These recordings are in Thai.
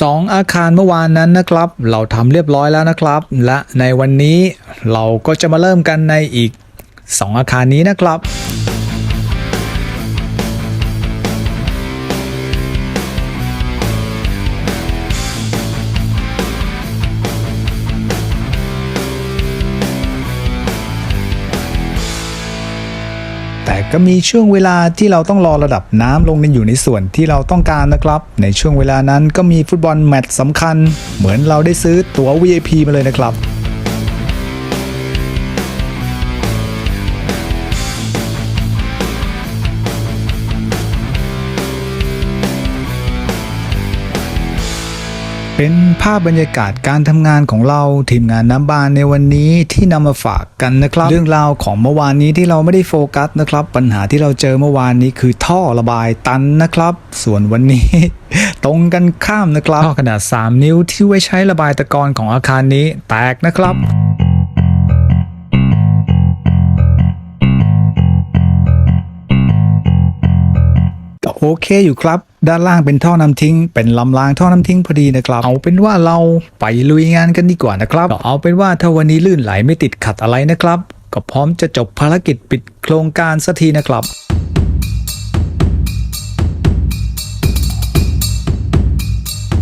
สองอาคารเมื่อวานนั้นนะครับ เราทำเรียบร้อยแล้วนะครับ และในวันนี้เราก็จะมาเริ่มกันในอีก 2 อาคารนี้นะครับ แต่ก็มีช่วงเวลาที่เราต้องรอระดับน้ำลงในอยู่ในส่วนที่เราต้องการนะครับ ในช่วงเวลานั้นก็มีฟุตบอลแมตช์สำคัญ เหมือนเราได้ซื้อตั๋ว VIP มาเลยนะครับ เป็นภาพบรรยากาศการทำงานของเราทีมงานน้ำบานในวันนี้ที่นำมาฝากกันนะครับ เรื่องราวของเมื่อวานนี้ที่เราไม่ได้โฟกัสนะครับ ปัญหาที่เราเจอเมื่อวานนี้คือท่อระบายตันนะครับ ส่วนวันนี้ ตรงกันข้ามนะครับท่อขนาด 3 นิ้วที่ไว้ใช้ระบายตะกอนของอาคารนี้แตกนะครับ โอเคอยู่ครับ ด้านล่างเป็นท่อน้ำทิ้ง เป็นลำรางท่อน้ำทิ้งพอดีนะครับ เอาเป็นว่าเราไปลุยงานกันดีกว่านะครับเอาเป็นว่าถ้าวันนี้ลื่นไหลไม่ติดขัดอะไรนะครับ ก็พร้อมจะจบภารกิจปิดโครงการสักทีนะครับ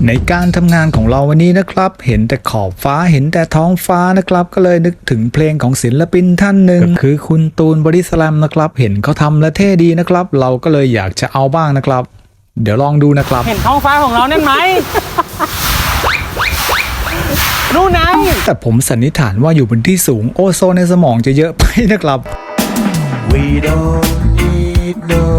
ในการทำงานของเราวันนี้นะครับ เห็นแต่ขอบฟ้าเห็นแต่ท้องฟ้านะครับ ก็เลยนึกถึงเพลงของศิลปินท่านหนึ่งก็คือคุณตูนบริสแลมนะครับเห็นเขาทำและเท่ดีนะครับ เราก็เลยอยากจะเอาบ้างนะครับ เดี๋ยวลองดูนะครับ เห็นท้องฟ้าของเรานั่นไหมนู่นไงแต่ผมสันนิษฐานว่าอยู่บนที่สูงโอโซนในสมองจะเยอะไปนะครับ We don't need no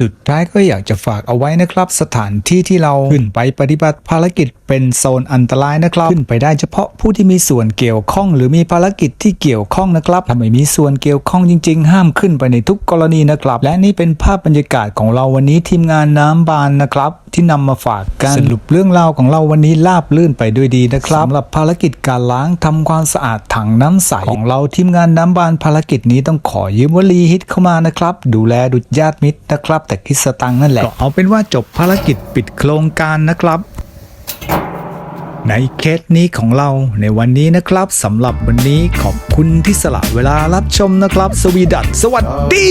สุดท้ายก็อยากจะฝากเอาไว้นะครับ สถานที่ที่เราขึ้นไปปฏิบัติภารกิจเป็นโซนอันตรายนะครับ ขึ้นไปได้เฉพาะผู้ที่มีส่วนเกี่ยวข้อง หรือมีภารกิจที่เกี่ยวข้องนะครับถ้าไม่มีส่วนเกี่ยวข้องจริง ๆ ห้ามขึ้นไปในทุกกรณีนะครับ และนี่เป็นภาพบรรยากาศของเราวันนี้ทีมงานน้ำบานนะครับ ที่นำมาฝากกันสรุปเรื่องราวของเราวันนี้ราบลื่นไปด้วยดีนะครับสำหรับภารกิจการล้างทำความสะอาดถังน้ำใสของเราทีมงานน้ำบานภารกิจนี้ต้องขอยืมวลีฮิตเข้ามานะครับ ดูแลดุจญาติมิตรนะครับแต่คิดสตังค์นั่นแหละ ก็เอาเป็นว่าจบภารกิจปิดโครงการนะครับ ในเคสนี้ของเราในวันนี้นะครับสำหรับวันนี้ขอบคุณที่สละเวลารับชมนะครับ สวีดัตสวัสดี